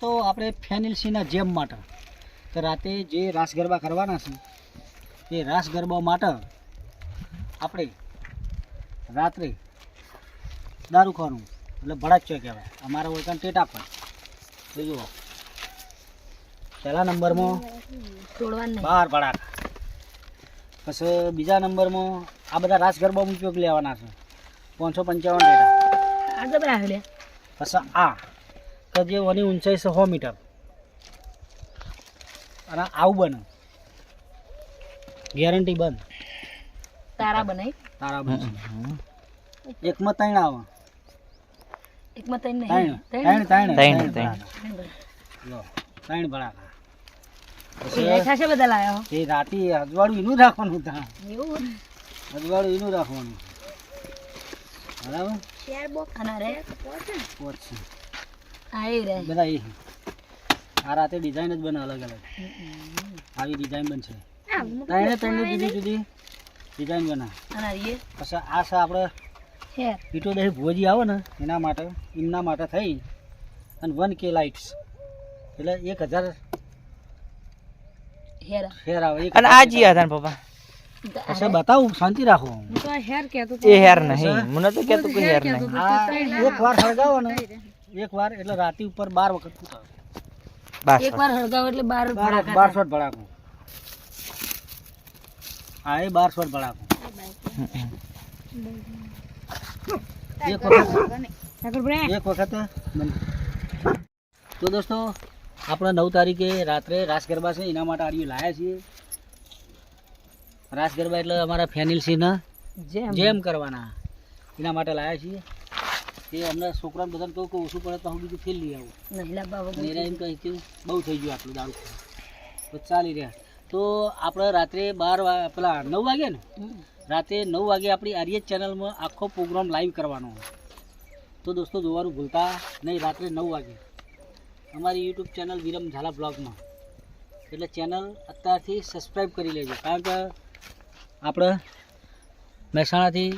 તો આપણે ફેનિલસીના જેમ માટે. તો રાતે જે રાસ ગરબા કરવાના છે એ રાસ ગરબા માટે આપણે રાત્રે દારૂ ખાવાનું એટલે ભડાચ્યો કહેવાય. અમારે ઓળખાણ ટેટા પણ. જુઓ. પહેલા નંબરમાં બાર ભડાક. પછી બીજા નંબરમાં આ બધા રાસ ગરબામાં ઉપયોગ લેવાના છે. પાંચસો પંચાવન ટેટા. પછી આ. કે જે ઓની ઊંચાઈ છે સો મીટર. અને આવું બને. ગેરંટી બંધ. તારા બને. તારા બને. એકમાં ત્રણ આવે. એકમાં ત્રણ ત્રણ. નહીં ત્રણ ત્રણ ત્રણ, ત્રણ ત્રણ. લો, ત્રણ ભડાકા પછી એઠા છે બધા લાયા. એ રાતે અજવાળું એનું રાખવાનું તા. એવું? અજવાળું એનું રાખવાનું. બરાબર? Share box. અને રે. બધા એ. આ રાતે ડિઝાઇન જ બને અલગ અલગ. આવી ડિઝાઇન બનશે. ત્રણે ત્રણે જુદી જુદી ડિઝાઇન બને. અને પછી આ છે આપણે શેર. પીટો દહીં ભોજી આવે ને એના માટે એમના માટે થઈ. અને વન કે લાઇટ્સ. એટલે એક હજાર હેર આવે. અને આ જી હતા ને પપ્પા? પછી બતાવું શાંતિ રાખો. હું તો હેર કહેતો એ હેર નહીં. મને તો કેતું કે હેર નહીં. એક વાર સળગાવો ને. એક વાર એટલે રાતી ઉપર બાર વખત ફૂટાવે એક વાર હળગાવ એટલે બાર બાર શોટ ભડાકો. હા એ બારસો ભડાકો. એક વખત. એક વખત તો દોસ્તો આપણે નવ તારીખે રાત્રે રાસ ગરબા છે એના માટે આડીઓ લાયા છીએ. રાસ ગરબા એટલે અમારા ફેનિલ જેમ. જેમ કરવાના. એના માટે લાયા છીએ. એ અમને છોકરાને બધાને કહું કે ઓછું પડે તો હું બીજું ફેલ લઈ આવું. નહીં લાવવા વગર. એમ કહે કે બહુ થઈ ગયું આટલું દારૂ તો ચાલી રહ્યા. તો આપણે રાત્રે બાર પેલા નવ વાગે ને? રાત્રે રાતે નવ વાગે આપણી આર્ય ચેનલમાં આખો પ્રોગ્રામ લાઈવ કરવાનો. તો દોસ્તો જોવાનું ભૂલતા નહીં રાત્રે નવ વાગે. અમારી યુટ્યુબ ચેનલ વિરમ ઝાલા બ્લોગમાં. એટલે ચેનલ અત્યારથી સબસ્ક્રાઈબ કરી લેજો. કારણ કે આપણે મહેસાણાથી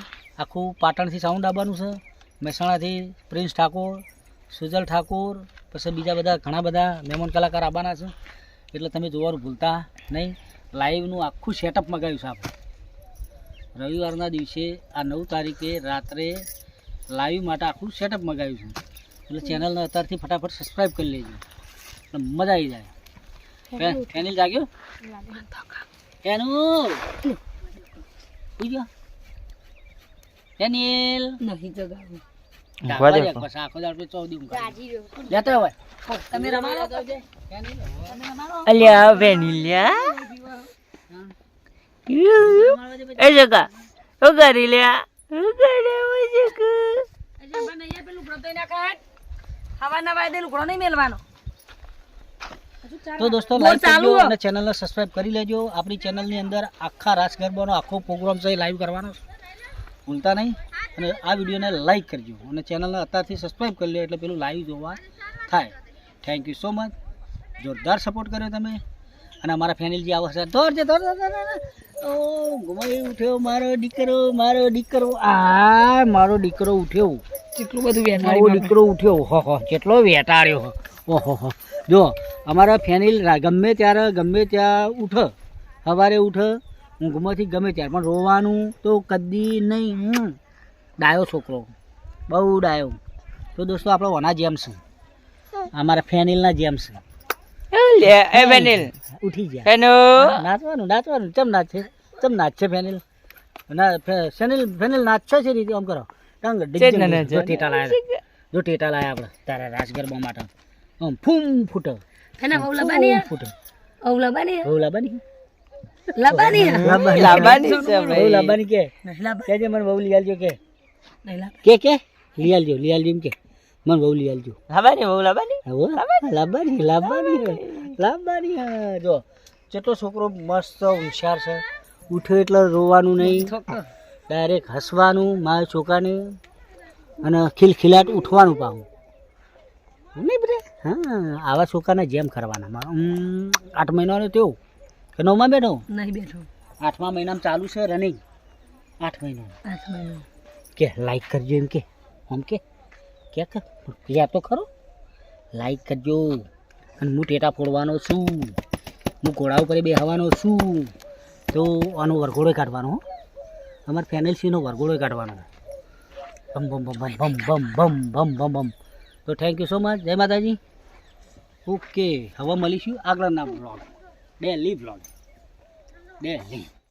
આખું પાટણથી સાઉન્ડ આવવાનું છે. મહેસાણાથી પ્રિન્સ ઠાકોર સુજલ ઠાકોર પછી બીજા બધા ઘણા બધા મહેમાન કલાકાર આવવાના છે. એટલે તમે જોવાનું ભૂલતા નહીં. લાઈવનું આખું સેટઅપ મગાવ્યું છે આપણે. રવિવારના દિવસે આ નવ તારીખે રાત્રે લાઈવ માટે આખું સેટઅપ મગાવ્યું છે. એટલે ચેનલને અત્યારથી ફટાફટ સબસ્ક્રાઈબ કરી લેજો. એટલે મજા આવી જાય. ફેનિલ જાગ્યો? એનું એનિલ નહીં જગાવું ઊંઘવા દે જાગવા દે, પછી આખો દાડો ચોદી ઊંઘ લેતા હોય તમે રમાડો. ફેનિલ અલ્યા વેનીલિયા. એ જગા ઓ કરી લ્યા. ઓ કરે ઓ જગા. પેલું ઘણો તો ના ખાય હવાના વાયદે લુગડો નહીં મેલવાનો. તો દોસ્તો લાઈક ચાલુ કરજો અને ચેનલને સબસ્ક્રાઇબ કરી લેજો. આપણી ચેનલની અંદર આખા રાસ ગરબાનો આખો પ્રોગ્રામ છે લાઈવ કરવાનો. છે ભૂલતા નહીં. અને આ વિડીયોને લાઇક કરજો અને ચેનલને અત્યારથી સબસ્ક્રાઈબ કરી લો એટલે પેલું લાઈવ જોવા થાય. થેન્ક યુ સો મચ જોરદાર સપોર્ટ કર્યો તમે. અને અમારા ફેમિલી આવો છે. દોડ છે. ઓ ગુમાઈ ઉઠ્યો મારો દીકરો મારો દીકરો. આ મારો દીકરો ઉઠ્યો. કેટલું બધું મારો દીકરો ઉઠ્યો. હો હો કેટલો વેટાડ્યો. ઓહો હો જો અમારા ફેનિલ ગમે ત્યારે ગમે ત્યાં ઉઠ. સવારે ઉઠ. ઊંઘમાંથી ગમે ત્યારે. પણ રોવાનું તો કદી નહીં. ડાયો છોકરો. બહુ ડાયો. તો દોસ્તો આપણે ઓના જેમ છે. અમારા ફેનિલના જેમ છે. લે એ વેનીલ ઉઠી ગયા. ફેનો? નાચવાનું નાચવાનું. ચમ નાચે? ચમ નાચ ફેનિલ? ના ફેનિલ ફેનિલ નાચ છે રીતે આમ કરો. ટંગ છે. જ ટેટા લાયા. જો ટેટા લાયા આપણે. તારા રાસ ગરબા માટે. આમ ફૂમ ફૂટે. ફેના ઓલા બની ફૂમ ઓલા બની ઓલા બની લાબાની લબાની લાબાની કે લાબાની કે? જે મને બહુ લઈ આલજો કે. કે કે? લઈ આલજો લઈ આલજો એમ કે. મને બહુ લઈ આલજો લાબાની બહુ લાબાની? હો લાબાની? લાબાની લાબાની હા. જો. જેટલો છોકરો મસ્ત હોશિયાર છે ઉઠે એટલે રોવાનું નહીં. ડાયરેક્ટ હસવાનું મારા છોકરાને અને ખિલખિલાટ ઉઠવાનું પાવું નહીં બધે? હા આવા છોકરાને જેમ કરવાના. આઠ મહિનાનો તેવું કે નવમાં બેઠો? નહીં બેઠો. આઠમા મહિનામાં ચાલુ છે રનિંગ આઠ મહિના આઠ મહિનો કે લાઈક કરજો એમ કે. આમ કે? કે યાર તો ખરો? લાઈક કરજો. અને હું ટેટા ફોડવાનો છું. હું ઘોડા ઉપર બેહવાનો છું. તો આનો વરઘોડો કાઢવાનો. અમારે ફેનલસીનો વરઘોડો કાઢવાનો બમ બમ બમ બમ બમ બમ બમ બમ બમ તો થેન્ક યુ સો મચ જય માતાજી. ઓકે હવે મળીશું આગળના બ્લોગ ડેલી બ્લોગ ડેલી